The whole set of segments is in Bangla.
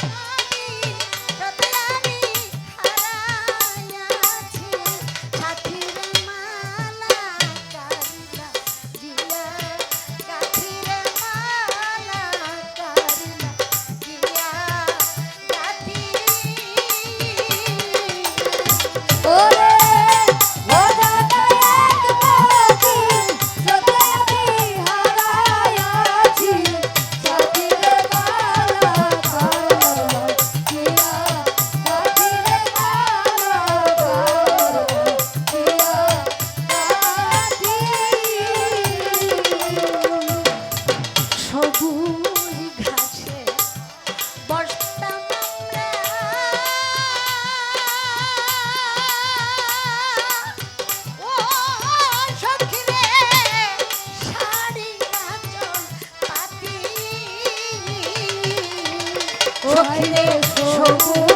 Thank you. সখিরে সবুজ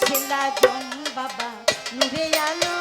শিলা জম বাবা নুরে আলো